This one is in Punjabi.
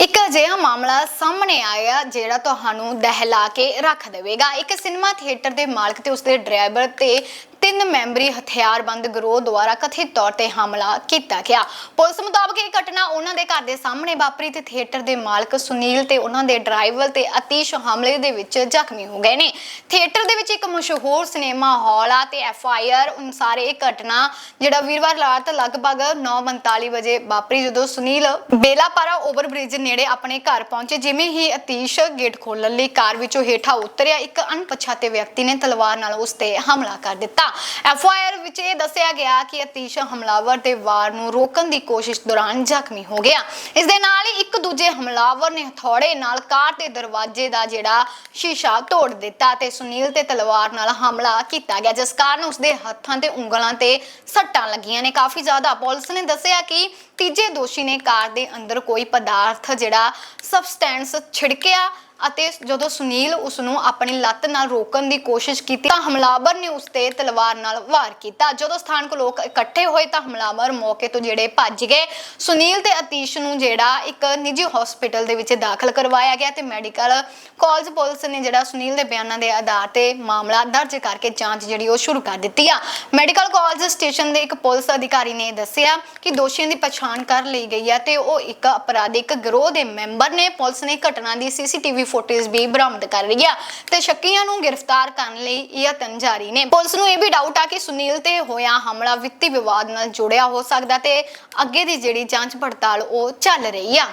ਇੱਕ ਅਜਿਹਾ ਮਾਮਲਾ ਸਾਹਮਣੇ ਆਇਆ ਜਿਹੜਾ ਤੁਹਾਨੂੰ ਦਹਿਲਾ ਕੇ ਰੱਖ ਦੇਵੇਗਾ। ਇੱਕ ਸਿਨੇਮਾ ਥੀਏਟਰ ਦੇ ਮਾਲਕ ਤੇ ਉਸਦੇ ਡਰਾਈਵਰ ਤੇ ਤਿੰਨ ਮੈਂਬਰੀ ਹਥਿਆਰਬੰਦ ਗਰੋਹ ਦੁਆਰਾ ਕਥਿਤ ਤੌਰ ਤੇ ਹਮਲਾ ਕੀਤਾ ਗਿਆ। ਪੁਲਿਸ ਮੁਤਾਬਕ ਇਹ ਘਟਨਾ ਉਹਨਾਂ ਦੇ ਘਰ ਦੇ ਸਾਹਮਣੇ ਵਾਪਰੀ ਤੇ ਥੀਏਟਰ ਦੇ ਮਾਲਕ ਸੁਨੀਲ ਤੇ ਉਹਨਾਂ ਦੇ ਡਰਾਈਵਰ ਤੇ ਅਤੀਸ਼ ਹਮਲੇ ਦੇ ਵਿੱਚ ਜ਼ਖਮੀ ਹੋ ਗਏ ਨੇ। ਥੀਏਟਰ ਦੇ ਵਿੱਚ ਇੱਕ ਮਸ਼ਹੂਰ ਸਿਨੇਮਾ ਹਾਲ ਆ ਤੇ ਐਫ ਆਈ ਆਰ ਅਨੁਸਾਰ ਇਹ ਘਟਨਾ ਜਿਹੜਾ ਵੀਰਵਾਰ ਰਾਤ ਲਗਭਗ 9:45 ਵਜੇ ਵਾਪਰੀ ਜਦੋਂ ਸੁਨੀਲ ਬੇਲਾਪਾਰਾ ਓਵਰਬ੍ਰਿਜ ਨੇੜੇ ਆਪਣੇ ਘਰ ਪਹੁੰਚੇ, ਜਿਵੇਂ ਹੀ ਅਤੀਸ਼ ਗੇਟ ਖੋਲਣ ਲਈ ਕਾਰ ਵਿੱਚੋਂ ਹੇਠਾਂ ਉਤਰਿਆ, ਇੱਕ ਅਣਪਛਾਤੇ ਵਿਅਕਤੀ ਨੇ ਤਲਵਾਰ ਨਾਲ ਉਸ ਤੇ ਹਮਲਾ ਕਰ ਦਿੱਤਾ। ਐਫ ਵਿੱਚ ਇਹ ਦੱਸਿਆ ਗਿਆ ਕਿ ਅਤੀਸ਼ ਹਮਲਾਵਰ ਦੇ ਵਾਰ ਨੂੰ ਰੋਕਣ ਦੀ ਕੋਸ਼ਿਸ਼ ਦੌਰਾਨ ਜ਼ਖਮੀ ਹੋ ਗਿਆ। ਇਸ ਦੇ ਨਾਲ ਹੀ ਇੱਕ ਦੂਜੇ ਹਮਲਾਵਰ ਨੇ ਹਥੌੜੇ ਨਾਲ ਕਾਰ ਦੇ ਦਰਵਾਜ਼ੇ ਦਾ ਜਿਹੜਾ ਸ਼ੀਸ਼ਾ ਤੋੜ ਦਿੱਤਾ ਤੇ ਸੁਨੀਲ ਤੇ ਤਲਵਾਰ ਨਾਲ ਹਮਲਾ ਕੀਤਾ ਗਿਆ, ਜਿਸ ਕਾਰਨ ਉਸਦੇ ਹੱਥਾਂ ਤੇ ਉਂਗਲਾਂ ਤੇ ਸੱਟਾਂ ਲੱਗੀਆਂ ਨੇ। ਕਾਫੀ ਜ਼ਿਆਦਾ ਪੁਲਿਸ ਨੇ ਦੱਸਿਆ ਕਿ ਤੀਜੇ ਦੋਸ਼ੀ ਨੇ ਕਾਰ ਦੇ ਅੰਦਰ ਕੋਈ ਪਦਾਰਥ ਜਿਹੜਾ ਸਬਸਟੈਂਸ ਛਿੜਕਿਆ ਅਤੇ ਜਦੋਂ ਸੁਨੀਲ ਉਸ ਨੂੰ ਆਪਣੀ ਲੱਤ ਨਾਲ ਰੋਕਣ ਦੀ ਕੋਸ਼ਿਸ਼ ਕੀਤੀ ਤਾਂ ਹਮਲਾਵਰ ਨੇ ਉਸ ਤੇ ਤਲਵਾਰ ਨਾਲ ਵਾਰ ਕੀਤਾ। ਜਦੋਂ ਸਥਾਨਕ ਲੋਕ ਇਕੱਠੇ ਹੋਏ ਤਾਂ ਹਮਲਾਵਰ ਮੌਕੇ ਤੋਂ ਜਿਹੜੇ ਭੱਜ ਗਏ। ਸੁਨੀਲ ਤੇ ਅਤੀਸ਼ ਨੂੰ ਜਿਹੜਾ ਇੱਕ ਨਿੱਜੀ ਹਸਪੀਟਲ ਦੇ ਵਿੱਚ ਦਾਖਲ ਕਰਵਾਇਆ ਗਿਆ ਤੇ ਮੈਡੀਕਲ ਕਾਲਜ ਪੁਲਿਸ ਨੇ ਜਿਹੜਾ ਸੁਨੀਲ ਦੇ ਬਿਆਨਾਂ ਦੇ ਆਧਾਰ ਤੇ ਮਾਮਲਾ ਦਰਜ ਕਰਕੇ ਜਾਂਚ ਜਿਹੜੀ ਉਹ ਸ਼ੁਰੂ ਕਰ ਦਿੱਤੀ ਆ। ਮੈਡੀਕਲ ਕਾਲਜ ਸਟੇਸ਼ਨ ਦੇ ਇੱਕ ਪੁਲਿਸ ਅਧਿਕਾਰੀ ਨੇ ਦੱਸਿਆ ਕਿ ਦੋਸ਼ੀਆਂ ਦੀ ਪਛਾਣ ਕਰ ਲਈ ਗਈ ਹੈ ਤੇ ਉਹ ਇੱਕ ਅਪਰਾਧਿਕ ਗਰੋਹ ਦੇ ਮੈਂਬਰ ਨੇ। ਪੁਲਿਸ ਨੇ ਘਟਨਾ ਦੀ ਸੀਸੀਟੀਵੀ ਫੁਟੇਜ ਵੀ ਬਰਾਮਦ ਕਰ ਰਹੀ ਆ ਤੇ ਸ਼ੱਕੀਆਂ ਨੂੰ ਗ੍ਰਿਫਤਾਰ ਕਰਨ ਲਈ ਯਤਨ ਜਾਰੀ ਨੇ। ਪੁਲਿਸ ਨੂੰ ਇਹ ਵੀ ਡਾਊਟ ਆ ਕਿ ਸੁਨੀਲ ਤੇ ਹੋਇਆ ਹਮਲਾ ਵਿੱਤੀ ਵਿਵਾਦ ਨਾਲ ਜੁੜਿਆ ਹੋ ਸਕਦਾ ਤੇ ਅੱਗੇ ਦੀ ਜਿਹੜੀ ਜਾਂਚ ਪੜਤਾਲ ਉਹ ਚੱਲ ਰਹੀ ਆ।